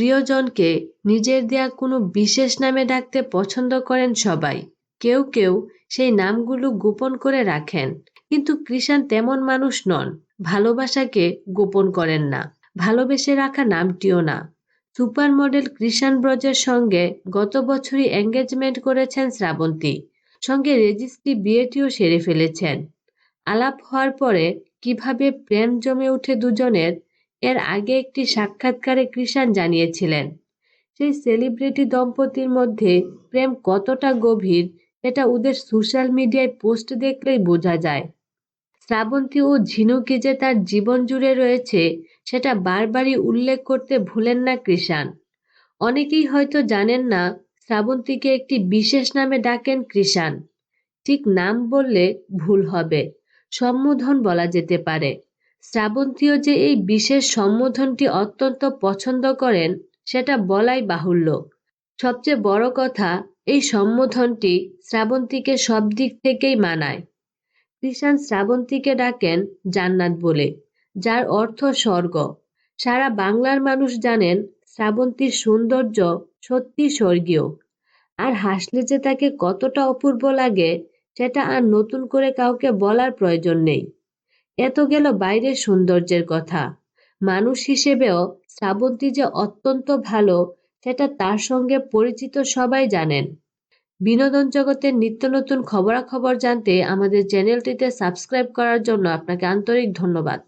প্রিয়জনকে নিজের দেয়া কোনো বিশেষ নামে ডাকতে পছন্দ করেন সবাই। কেউ কেউ সেই নামগুলো গোপন করে রাখেন। কিন্তু কৃষাণ তেমন মানুষ নন। ভালোবাসাকে গোপন করেন না। ভালোবেসে রাখা নামটিও না। সুপার মডেল কৃষাণ ব্রজের সঙ্গে গত বছরই এঙ্গেজমেন্ট করেছেন শ্রাবন্তী। সঙ্গে রেজিস্ট্রি বিয়েটিও সেরে ফেলেছেন। আলাপ হওয়ার পরে কীভাবে প্রেম জমে উঠে দুজনের এর আগে একটি সাক্ষাৎকারে কৃষাণ জানিয়েছিলেন, সেই সেলিব্রিটি দম্পতির মধ্যে প্রেম কতটা গভীর, এটা ওদের সোশ্যাল মিডিয়ায় পোস্ট দেখলেই বোঝা যায়। শ্রাবন্তী ও ঝিনুকি যে তার জীবন জুড়ে রয়েছে, সেটা বারবারই উল্লেখ করতে ভুলেন না কৃষাণ। অনেকেই হয়তো জানেন না, শ্রাবন্তীকে একটি বিশেষ নামে ডাকেন কৃষাণ। ঠিক নাম বললে ভুল হবে, সম্বোধন বলা যেতে পারে। শ্রাবন্তীও যে এই বিশেষ সম্বোধনটি অত্যন্ত পছন্দ করেন, সেটা বলাই বাহুল্য। সবচেয়ে বড় কথা, এই সম্বোধনটি শ্রাবন্তীকে সব দিক থেকেই মানায়। কৃষাণ শ্রাবন্তীকে ডাকেন জান্নাত বলে, যার অর্থ স্বর্গ। সারা বাংলার মানুষ জানেন শ্রাবন্তীর সৌন্দর্য সত্যি স্বর্গীয়। আর হাসলে যে তাকে কতটা অপূর্ব লাগে, সেটা আর নতুন করে কাউকে বলার প্রয়োজন নেই। এত গেল বাইরের সৌন্দর্যের কথা। মানুষ হিসেবেও শ্রাবন্তী যে অত্যন্ত ভালো, সেটা তার সঙ্গে পরিচিত সবাই জানেন। বিনোদন জগতের নিত্য নতুন খবরাখবর জানতে আমাদের চ্যানেলটিতে সাবস্ক্রাইব করার জন্য আপনাকে আন্তরিক ধন্যবাদ।